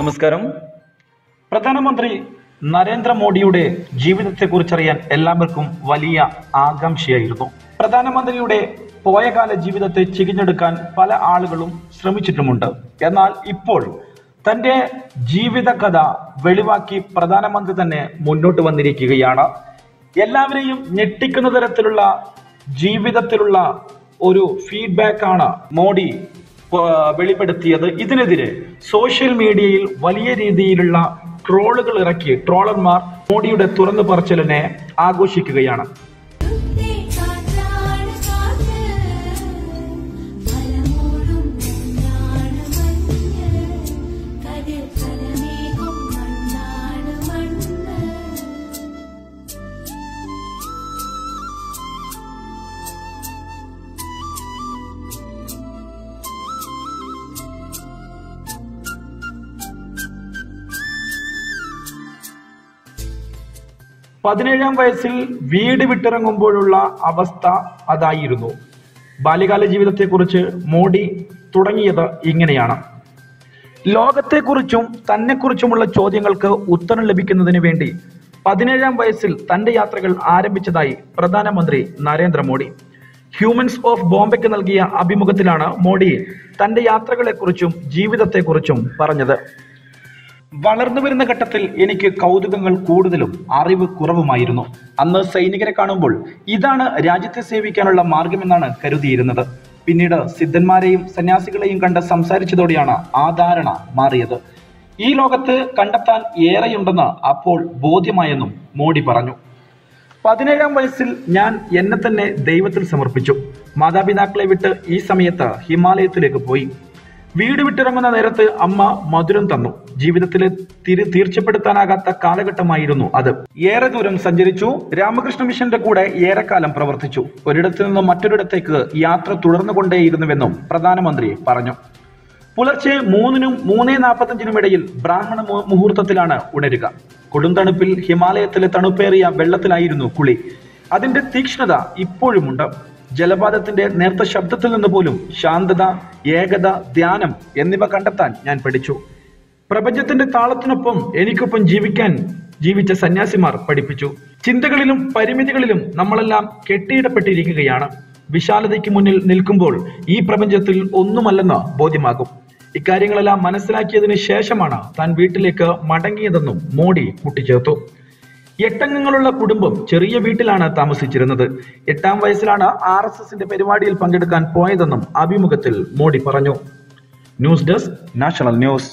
നമസ്കാരം. പ്രധാനമന്ത്രി നരേന്ദ്രമോദിയുടെ ജീവിതത്തെക്കുറിച്ചറിയാൻ എല്ലാവർക്കും വലിയ ആകാംക്ഷയായിരുന്നു. പ്രധാനമന്ത്രിയുടെ പോയകാല ജീവിതത്തെ ചികിഞ്ഞെടുക്കാൻ പല ആളുകളും ശ്രമിച്ചിട്ടുമുണ്ട്. എന്നാൽ ഇപ്പോൾ തന്റെ ജീവിതകഥ വെളിവാക്കി പ്രധാനമന്ത്രി തന്നെ മുന്നോട്ട് വന്നിരിക്കുകയാണ്. എല്ലാവരെയും ഞെട്ടിക്കുന്ന തരത്തിലുള്ള ജീവിതത്തിലുള്ള ഒരു ഫീഡ്ബാക്കാണ് മോഡി വെളിപ്പെടുത്തിയത് ഇതിനെതിരെ സോഷ്യൽ മീഡിയയിൽ വലിയ രീതിയിലുള്ള ട്രോളുകൾ ഇറക്കി ട്രോളർമാർ മോഡിയുടെ തുറന്നു പറച്ചിലിനെ ആഘോഷിക്കുകയാണ്. പതിനേഴാം വയസ്സിൽ വീട് വിട്ടിറങ്ങുമ്പോഴുള്ള അവസ്ഥ അതായിരുന്നു. ബാല്യകാല ജീവിതത്തെക്കുറിച്ച് മോഡി തുടങ്ങിയത് ഇങ്ങനെയാണ്. ലോകത്തെക്കുറിച്ചും തന്നെക്കുറിച്ചുമുള്ള ചോദ്യങ്ങൾക്ക് ഉത്തരം ലഭിക്കുന്നതിന് വേണ്ടി പതിനേഴാം വയസ്സിൽ തന്റെ യാത്രകൾ ആരംഭിച്ചതായി പ്രധാനമന്ത്രി നരേന്ദ്രമോദി. ഹ്യൂമൻസ് ഓഫ് ബോംബെക്ക് നൽകിയ അഭിമുഖത്തിലാണ് മോഡി തന്റെ യാത്രകളെക്കുറിച്ചും ജീവിതത്തെക്കുറിച്ചും പറഞ്ഞത്. വളർന്നു വരുന്ന ഘട്ടത്തിൽ എനിക്ക് കൗതുകങ്ങൾ കൂടുതലും അറിവ് കുറവുമായിരുന്നു. അന്ന് സൈനികരെ കാണുമ്പോൾ ഇതാണ് രാജ്യത്തെ സേവിക്കാനുള്ള മാർഗമെന്നാണ് കരുതിയിരുന്നത്. പിന്നീട് സിദ്ധന്മാരെയും സന്യാസികളെയും കണ്ട് സംസാരിച്ചതോടെയാണ് ആ ധാരണ മാറിയത്. ഈ ലോകത്ത് കണ്ടെത്താൻ ഏറെയുണ്ടെന്ന് അപ്പോൾ ബോധ്യമായെന്നും മോഡി പറഞ്ഞു. പതിനേഴാം വയസ്സിൽ ഞാൻ എന്നെ തന്നെ ദൈവത്തിൽ സമർപ്പിച്ചു. മാതാപിതാക്കളെ വിട്ട് ഈ സമയത്ത് ഹിമാലയത്തിലേക്ക് പോയി. വീട് വിട്ടിറങ്ങുന്ന നേരത്ത് അമ്മ മധുരം തന്നു. ജീവിതത്തിലെ തിരി തീർച്ചപ്പെടുത്താനാകാത്ത കാലഘട്ടമായിരുന്നു അത്. ഏറെ ദൂരം സഞ്ചരിച്ചു. രാമകൃഷ്ണ മിഷന്റെ കൂടെ ഏറെക്കാലം പ്രവർത്തിച്ചു. ഒരിടത്തു നിന്ന് മറ്റൊരിടത്തേക്ക് യാത്ര തുടർന്നുകൊണ്ടേയിരുന്നുവെന്നും പ്രധാനമന്ത്രി പറഞ്ഞു. പുലർച്ചെ മൂന്നിനും മൂന്നേ നാൽപ്പത്തഞ്ചിനും ഇടയിൽ ബ്രാഹ്മണ മുഹൂർത്തത്തിലാണ് ഉണരുക. കൊടും തണുപ്പിൽ ഹിമാലയത്തിലെ തണുപ്പേറിയ വെള്ളത്തിലായിരുന്നു കുളി. അതിന്റെ തീക്ഷ്ണത ഇപ്പോഴുമുണ്ട്. ജലപാതത്തിന്റെ നേർത്ത ശബ്ദത്തിൽ നിന്ന് പോലും ശാന്തത ഏകത ധ്യാനം എന്നിവ കണ്ടെത്താൻ ഞാൻ പഠിച്ചു. പ്രപഞ്ചത്തിന്റെ താളത്തിനൊപ്പം എനിക്കൊപ്പം ജീവിക്കാൻ ജീവിച്ച സന്യാസിമാർ പഠിപ്പിച്ചു. ചിന്തകളിലും പരിമിതികളിലും നമ്മളെല്ലാം കെട്ടിയിടപ്പെട്ടിരിക്കുകയാണ്. വിശാലതയ്ക്ക് മുന്നിൽ നിൽക്കുമ്പോൾ ഈ പ്രപഞ്ചത്തിൽ ഒന്നുമല്ലെന്ന് ബോധ്യമാകും. ഇക്കാര്യങ്ങളെല്ലാം മനസ്സിലാക്കിയതിനു ശേഷമാണ് താൻ വീട്ടിലേക്ക് മടങ്ങിയതെന്നും മോഡി കൂട്ടിച്ചേർത്തു. എട്ടംഗങ്ങളുള്ള കുടുംബം ചെറിയ വീട്ടിലാണ് താമസിച്ചിരുന്നത്. എട്ടാം വയസ്സിലാണ് ആർ എസ് എസിന്റെ പരിപാടിയിൽ പങ്കെടുക്കാൻ പോയതെന്നും അഭിമുഖത്തിൽ മോഡി പറഞ്ഞു. News desk national news.